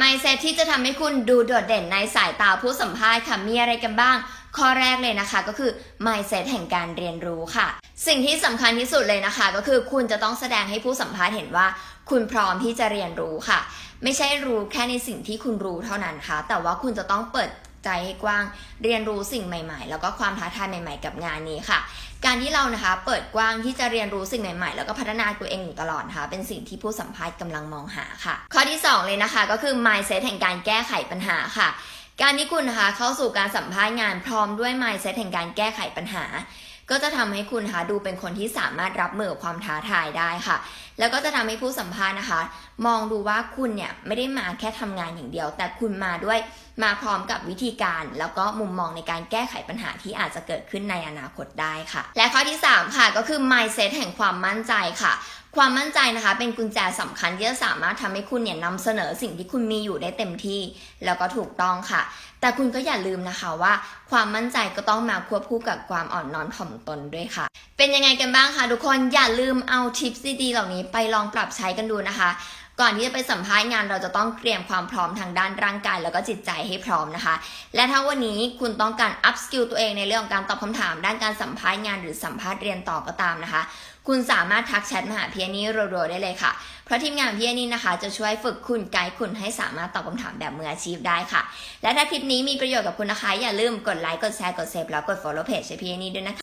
mindset ที่จะทำให้คุณดูโดดเด่นในสายตาผู้สัมภาษณ์ค่ะ มีอะไรกันบ้าง ข้อแรกเลยนะคะก็คือ mindset แห่งการเรียนรู้ค่ะ สิ่งที่สำคัญที่สุดเลยนะคะ ก็คือคุณจะต้องแสดงให้ผู้สัมภาษณ์เห็นว่า คุณพร้อมที่จะเรียนรู้ค่ะ ไม่ใช่รู้แค่ในสิ่งที่คุณรู้เท่านั้นค่ะ แต่ว่าคุณจะต้องเปิด ใจให้กว้าง เรียนรู้สิ่งใหม่ ๆ แล้วก็ความท้าทายใหม่ ๆ กับงานนี้ค่ะ การที่เรานะคะเปิดกว้างที่จะเรียนรู้สิ่งใหม่ ๆ แล้วก็พัฒนาตัวเองอยู่ตลอดนะคะเป็นสิ่งที่ผู้สัมภาษณ์กำลังมองหาค่ะ ข้อที่ 2 เลยนะคะ ก็คือ mindset แห่งการแก้ไขปัญหาค่ะ การที่คุณนะคะเข้าสู่การสัมภาษณ์งานพร้อมด้วย mindset แห่งการแก้ไขปัญหา ก็จะทำให้คุณคะดูเป็นคนที่สามารถรับมือกับความท้าทายได้ค่ะ แล้วก็จะทำให้ผู้สัมภาษณ์นะคะ มองดูว่าคุณเนี่ยไม่ได้มาแค่ทำงานอย่างเดียว แต่คุณมาด้วยมาพร้อมกับวิธีการ แล้วก็มุมมองในการแก้ไขปัญหาที่อาจจะเกิดขึ้นในอนาคตได้ค่ะ และข้อที่ 3 ค่ะก็คือ mindset แห่งความมั่นใจค่ะ ความมั่นใจนะคะเป็นกุญแจสำคัญที่จะสามารถทำให้คุณเนี่ยนำเสนอสิ่งที่คุณมีอยู่ได้เต็มที่ แล้วก็ถูกต้องค่ะ แต่คุณก็อย่าลืมนะคะว่า ความมั่นใจก็ต้องมาควบคู่กับความอ่อนน้อมถ่อมตนด้วยค่ะ เป็นยังไงกันบ้างคะทุกคนอย่าลืมเอาทิปดีๆเหล่านี้ไปลองปรับใช้กันดูนะคะ ก่อนที่จะไปสัมภาษณ์งานเราจะต้องเตรียมความพร้อมทางด้านร่างกาย แล้วก็จิตใจให้พร้อมนะคะ และถ้าวันนี้คุณต้องการอัพสกิลตัวเองในเรื่องของการตอบคำถาม ด้านการสัมภาษณ์งานหรือสัมภาษณ์เรียนต่อก็ตามนะคะ คุณสามารถทักแชทมาหาพี่นี่รัวๆได้เลยค่ะ เพราะทีมงานพี่นี่นะคะ จะช่วยฝึกคุณไกด์คุณให้สามารถตอบคำถามแบบมืออาชีพได้ค่ะ และถ้าคลิปนี้มีประโยชน์กับคุณนะคะอย่าลืมกดไลค์กดแชร์กดเซฟแล้วกด follow page พี่อันนี่ด้วยนะคะ